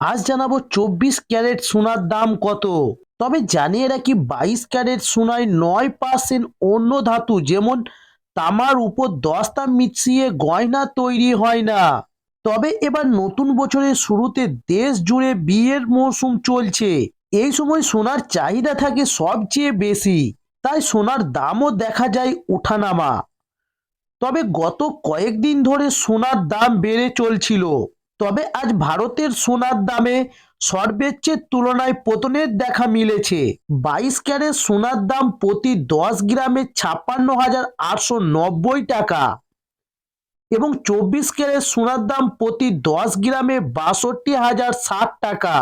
আজ জানাব চব্বিশ ক্যারেট সোনার দাম কত। তবে জানিয়ে রাখি বাইশ ক্যারেট সোনায় নয় পার্সেন্ট অন্য ধাতু, যেমন তামার উপর দশটা মিশিয়ে গয়না তৈরি হয় না। তবে এবার নতুন বছরের শুরুতে দেশ জুড়ে বিয়ের মৌসুম চলছে। এই সময় সোনার চাহিদা থাকে সবচেয়ে বেশি, তাই সোনার দামও দেখা যায় উঠানামা। তবে গত কয়েকদিন ধরে সোনার দাম বেড়ে চলছিল। তবে আজ ভারতের সোনার দামে সর্বোচ্চের তুলনায় পতনের দেখা মিলেছে। বাইশ ক্যারেট সোনার দাম প্রতি দশ গ্রামে ছাপ্পান্ন হাজার আটশো নব্বই টাকা এবং চব্বিশ ক্যারেট সোনার দাম প্রতি দশ গ্রামে বাষট্টি হাজার ষাট টাকা।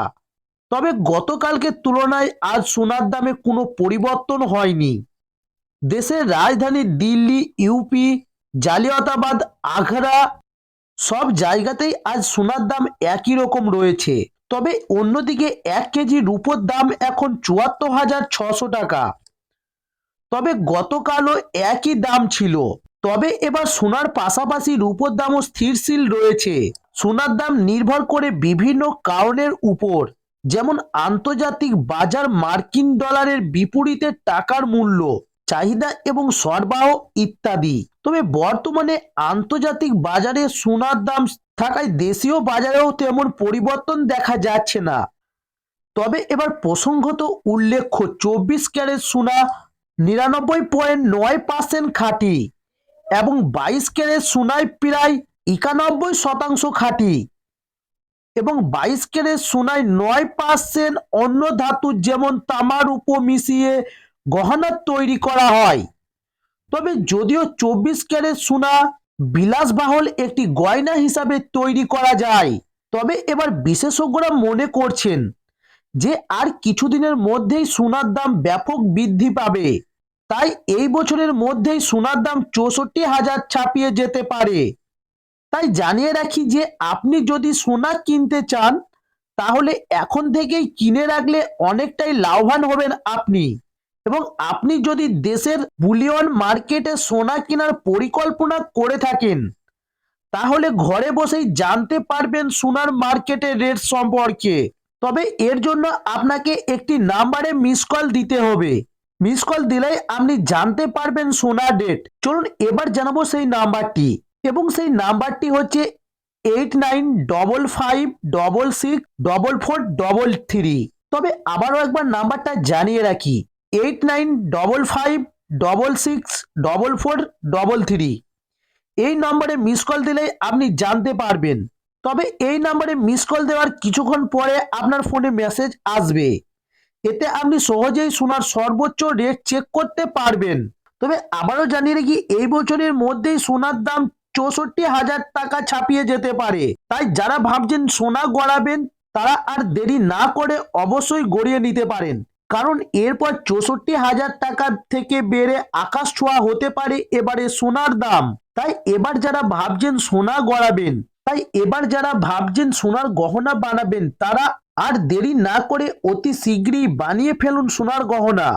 তবে গতকালকের তুলনায় আজ সোনার দামে কোনো পরিবর্তন হয়নি। দেশের রাজধানী দিল্লি, ইউপি জালিয়াতাবাদ আগ্রা সব জায়গাতেই আজ সোনার দাম একই রকম রয়েছে। তবে অন্যদিকে এক কেজি রূপোর দাম এখন চুয়াত্তর হাজার ছশো টাকা। তবে গতকালও একই দাম ছিল। তবে এবার সোনার পাশাপাশি রূপোর দামও স্থিরশীল রয়েছে। সোনার দাম নির্ভর করে বিভিন্ন কারণের উপর। যেমন আন্তর্জাতিক বাজার মার্কিন ডলারের বিপরীতে টাকার মূল্য। চাহিদা এবং সরবরাহ ইত্যাদি। তবে বর্তমানে আন্তর্জাতিক বাজারে সোনার দাম থাকায় দেশীয় বাজারেও তেমন পরিবর্তন দেখা যাচ্ছে না। তবে এবার প্রসঙ্গত উল্লেখ্য, চব্বিশ ক্যারেট সোনা নিরানব্বই পয়েন্ট নয় পার্সেন্ট খাঁটি এবং বাইশ ক্যারেট সোনায় প্রায় একানব্বই শতাংশ খাঁটি এবং বাইশ ক্যারেট সোনায় নয় পার্সেন্ট অন্য ধাতু যেমন তামার উপর মিশিয়ে গহনা তৈরি করা হয়। তবে যদিও চব্বিশ ক্যারেট সোনা বিলাসবাহল একটি গয়না হিসাবে তৈরি করা যায়, তবে এবার বিশেষজ্ঞরা মনে করছেন যে আর কিছুদিনের মধ্যেই সোনার দাম ব্যাপক বৃদ্ধি পাবে। তাই এই বছরের মধ্যেই সোনার দাম চৌষট্টি হাজার ছাপিয়ে যেতে পারে। তাই জানিয়ে রাখি যে আপনি যদি সোনা কিনতে চান, তাহলে এখন থেকেই কিনে রাখলে অনেকটাই লাভবান হবেন আপনি। এবং আপনি যদি দেশের বুলিয়ন মার্কেটে সোনা কেনার পরিকল্পনা করে থাকেন, তাহলে ঘরে বসেই জানতে পারবেন সোনার মার্কেটের রেট সম্পর্কে। তবে এর জন্য আপনাকে একটি নাম্বারে মিস কল দিতে হবে। মিস কল দিলেই আপনি জানতে পারবেন সোনার রেট। চলুন এবার জানাব সেই নাম্বারটি। এবং সেই নাম্বারটি হচ্ছে eight nine double five double six double four double three. তবে আবারও একবার নাম্বারটা জানিয়ে রাখি। Eight nine double five double six double four double three এই নম্বরে মিস কল দিলেই আপনি জানতে পারবেন। তবে এই নম্বরে মিস কল দেওয়ার কিছুক্ষণ পরে আপনার ফোনে মেসেজ আসবে। এতে আপনি সহজেই সোনার সর্বোচ্চ রেট চেক করতে পারবেন। তবে আবারও জানিয়ে রাখি, এই বছরের মধ্যেই সোনার দাম চৌষট্টি হাজার টাকা ছাপিয়ে যেতে পারে। তাই যারা ভাবছেন সোনা গড়াবেন, তারা আর দেরি না করে অবশ্যই গড়িয়ে নিতে পারেন। কারণ এরপর চৌষট্টি হাজার টাকা থেকে বেড়ে আকাশ ছোঁয়া হতে পারে এবারে সোনার দাম। তাই এবার যারা ভাবছেন সোনা গড়াবেন, তাই এবার যারা ভাবছেন সোনার গহনা বানাবেন, তারা আর দেরি না করে অতি শীঘ্রই বানিয়ে ফেলুন সোনার গহনা।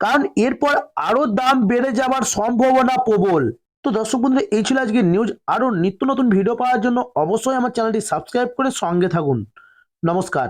কারণ এরপর আরও দাম বেড়ে যাওয়ার সম্ভাবনা প্রবল। তো দর্শক বন্ধুরা, এই ছিল আজকে নিউজ আরও নিত্য নতুন ভিডিও পাওয়ার জন্য অবশ্যই আমার চ্যানেলটি সাবস্ক্রাইব করে সঙ্গে থাকুন। নমস্কার।